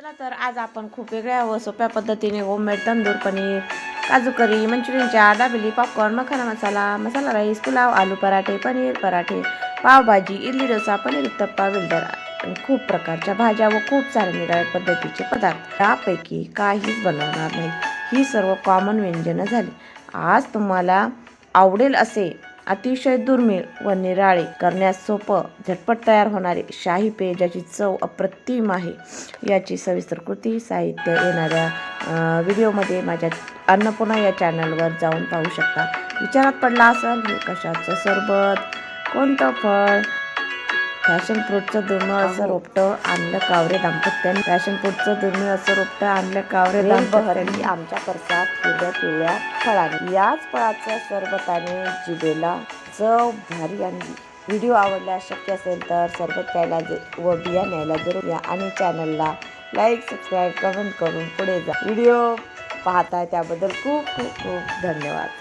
चला तर आज आपण खूप वेगळ्या व सोप्या पद्धतीने होममेड तंदूर पनीर काजू curry Manchurian chaat dabeli popcorn makhana masala masala rice pulao aloo पराठे पनीर पराठे पावभाजी इडली डोसा पनीर उत्तप्पा विल्डर आणि खूप प्रकारच्या भाज्या व खूप सारे निराळे पद्धतीचे पदार्थ. त्यापैकी काहीच बनवणार नाही. ही सर्व कॉमन व्यंजनं झाली. आज तुम्हाला आवडेल असे अतिशय दुर्मिळ व निराळे करण्यास सोपं झटपट तयार होणारे शाही पेय ज्याची चव अप्रतिम आहे. याची सविस्तर कृती साहित्य येणाऱ्या व्हिडिओमध्ये माझ्या अन्नपूर्णा या चॅनलवर जाऊन पाहू शकता. विचारात पडला असाल हे कशाचं सरबत? कोणतं फळ? फॅशन फ्रूटचं दुर्मिळ असं रोपटं आणलं कावरे दाम्पत्याने. फॅशन फ्रूटचं दुर्मिळ असं रोपटं आणलं कावरे दाम्पत्याने. आमच्या परसात पिवळ्या पिवळ्या फळाने. याच फळाचं सरबताने जिभेला चव भारी आणली. व्हिडिओ आवडल्यास शक्य असेल तर सरबत प्यायला व बिया न्यायला जरूर या आणि चॅनलला लाईक सबस्क्राईब कमेंट करून पुढे जा. व्हिडिओ पाहताय त्याबद्दल खूप खूप खूप धन्यवाद.